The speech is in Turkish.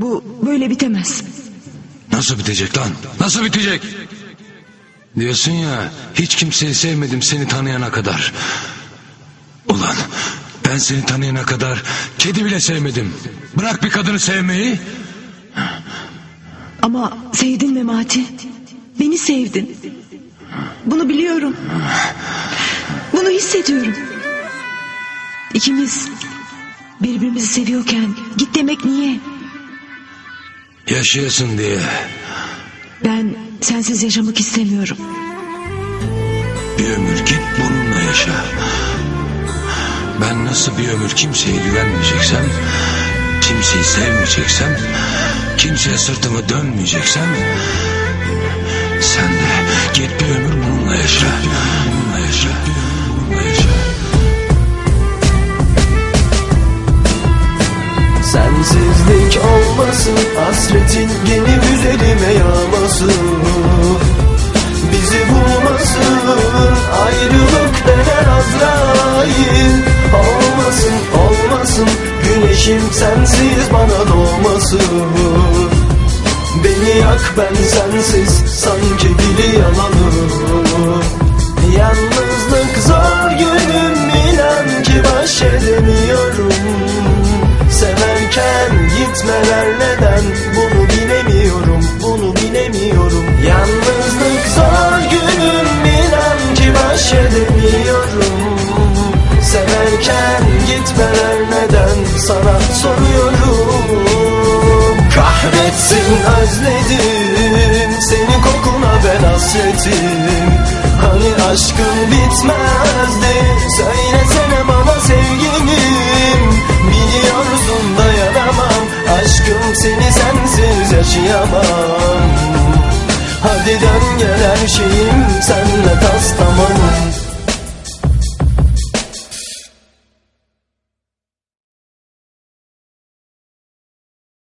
Bu böyle bitemez. Nasıl bitecek lan? Nasıl bitecek? Diyorsun ya hiç kimseyi sevmedim seni tanıyana kadar. Ulan ben seni tanıyana kadar kedi bile sevmedim. Bırak bir kadını sevmeyi. Ama sevdin Memati. Beni sevdin. Bunu biliyorum. Bunu hissediyorum. İkimiz birbirimizi seviyorken git demek niye? Yaşayasın diye. Ben sensiz yaşamak istemiyorum. Bir ömür git bununla yaşa. Ben nasıl bir ömür kimseye güvenmeyeceksem, kimseyi sevmeyeceksem, kimseye sırtımı dönmeyeceksem, sen de git bir ömür Sensizlik olmasın Hasretin gene üzerime yağmasın. Bizi bulmasın Ayrılık denen Azrail. Olmasın olmasın Güneşim sensiz bana doğmasın. Beni yak ben sensiz Sanki biri yalanım gitmeler neden? Bunu bilemiyorum bunu bilemiyorum. Yalnızlık zor günüm inan ki baş edemiyorum Severken gitmeler neden? Sana soruyorum. Kahretsin özledim. Seni kokuna ben hasretim. Hani aşkın bitmezdi Söylesene yaşayamam Hadi dön gel her şeyim Senle tas tamam